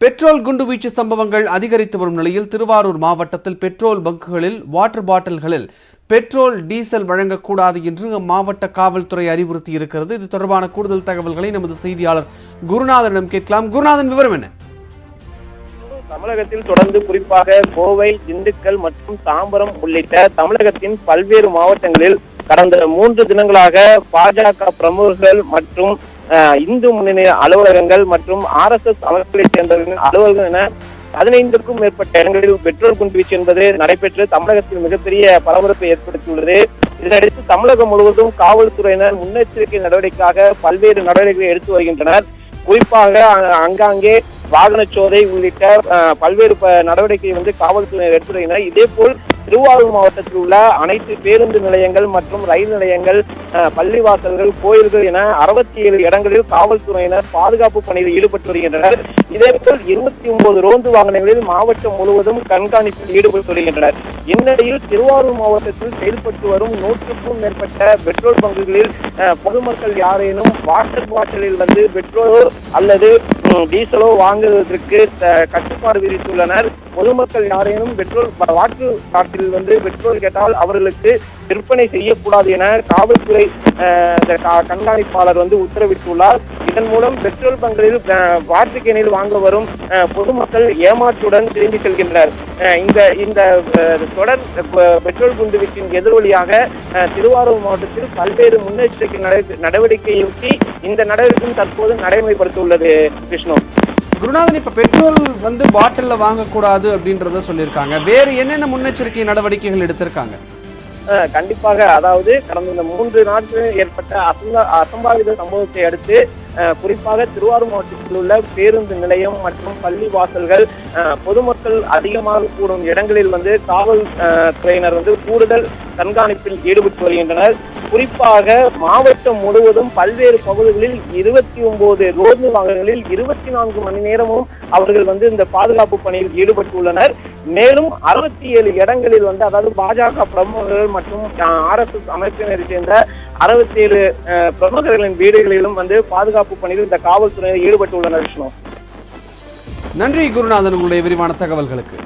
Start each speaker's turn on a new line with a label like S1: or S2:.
S1: Petrol குண்டுவீச்சு சம்பவங்கள் அதிகரித்து வரும் நிலையில் திருவாரூர் மாவட்டத்தில் பெட்ரோல் பங்குகளில் வாட்டர் பாட்டில்களில் பெட்ரோல் டீசல் வழங்கக்கூடாது என்று அம்மாவட்ட காவல்துறை அறிவுறுத்தி இருக்கிறது. இது தொடர்பான கூடுதல் தகவல்களை நமது செய்தியாளர் குருநாதனிடம் கேட்கலாம். குருநாதன் விவரம் என்ன?
S2: தமிழகத்தில் தொடர்ந்து குறிப்பாக கோவை திண்டுக்கல் மற்றும் தாம்பரம் உள்ளிட்ட தமிழகத்தின் பல்வேறு மாவட்டங்களில் கடந்த மூன்று தினங்களாக பாஜக பிரமுகர்கள் மற்றும் இந்து முன்னணி அலுவலகங்கள் மற்றும் ஆர் எஸ் எஸ் அமைப்புகளைச் சேர்ந்தவர்களின் அலுவலகம் என பதினைந்துக்கும் மேற்பட்ட இடங்களில் பெட்ரோல் குண்டுவீச்சு என்பது நடைபெற்று தமிழகத்தில் மிகப்பெரிய பரபரப்பை ஏற்படுத்தியுள்ளது. இதனையடுத்து தமிழகம் முழுவதும் காவல்துறையினர் முன்னெச்சரிக்கை நடவடிக்கையாக பல்வேறு நடவடிக்கைகளை எடுத்து வருகின்றனர். குறிப்பாக அங்காங்கே வாகன சோதை உள்ளிட்ட பல்வேறு ப- நடவடிக்கை வந்து காவல்துறையினர் எடுத்து வருகின்றனர் இதேபோல் திருவாரூர் மாவட்டத்தில் உள்ள அனைத்து பேருந்து நிலையங்கள் மற்றும் ரயில் நிலையங்கள் பள்ளிவாசல்கள் கோயில்கள் என அறுபத்தி ஏழு இடங்களில் காவல்துறையினர் பாதுகாப்பு பணியில் ஈடுபட்டு வருகின்றனர். இதேபோல் இருபத்தி ஒன்பது ரோந்து வாகனங்களில் மாவட்டம் முழுவதும் கண்காணிப்பில் ஈடுபட்டு வருகின்றனர். இந்நிலையில் திருவாரூர் மாவட்டத்தில் செயல்பட்டு வரும் நூற்றுக்கும் மேற்பட்ட பெட்ரோல் பங்குகளில் பொதுமக்கள் யாரேனும் வாட்டர் பாட்டிலில் வந்து பெட்ரோலோ அல்லது டீசலோ வாங்குவதற்கு கட்டுப்பாடு விதித்துள்ளனர். பொதுமக்கள் யாரேனும் பெட்ரோல் வாக்கு காட்டில் வந்து பெட்ரோல் கேட்டால் அவர்களுக்கு விற்பனை செய்யக்கூடாது என காவல்துறை இந்த கா- கண்காணிப்பாளர் வந்து உத்தரவிட்டுள்ளார். இதன் மூலம் பெட்ரோல் பங்கில் வார்த்தைக்கு வாட்டர் வாங்க வரும் பொதுமக்கள் ஏமாற்றுடன் திரும்பி செல்கின்றனர். இந்த இந்த தொடர் அஹ், பெட்ரோல் குண்டுவீச்சின் எதிரொலியாக திருவாரூர் மாவட்டத்தில் பல்வேறு முன்னெச்சரிக்கை நடவடிக்கையொட்டி இந்த நடவடிக்கையும் தற்போது நடைமுறைப்படுத்தியுள்ளது விஷ்ணு.
S1: குருநாதன் இப்ப பெட்ரோல் வந்து பாட்டில்ல வாங்கக்கூடாது அப்படின்றத சொல்லியிருக்காங்க. வேறு என்னென்ன முன்னெச்சரிக்கை நடவடிக்கைகள் எடுத்திருக்காங்க?
S2: கண்டிப்பாக. அதாவது கடந்த இந்த மூன்று நாட்களில் ஏற்பட்ட அசம்பா அசம்பாவித சம்பவத்தை அடுத்து குறிப்பாக திருவாரூர் மாவட்டத்தில் உள்ள பேருந்து நிலையம் மற்றும் பள்ளி வாசல்கள் பொதுமக்கள் அதிகமாக கூடும் இடங்களில் வந்து காவல் துறையினர் வந்து கூடுதல் கண்காணிப்பில் ஈடுபட்டு வருகின்றனர். குறிப்பாக மாவட்டம் முழுவதும் பல்வேறு பகுதிகளில் இருபத்தி ஒன்பது ரோந்து வாகனங்களில் இருபத்தி நான்கு மணி நேரமும் அவர்கள் வந்து இந்த பாதுகாப்பு பணியில் ஈடுபட்டுள்ளனர். மேலும் அறுபத்தி ஏழு இடங்களில் வந்து அதாவது பாஜக பிரமுகர்கள் மற்றும் ஆர் எஸ் எஸ் அமைப்பினரை சேர்ந்த அறுபத்தி ஏழு பிரமுகர்களின் வீடுகளிலும் வந்து பாதுகாப்பு பணியில் இந்த காவல்துறையினர் ஈடுபட்டுள்ளனர் விஷ்ணு.
S1: நன்றி குருநாதன் உங்களுடைய விரிவான தகவல்களுக்கு.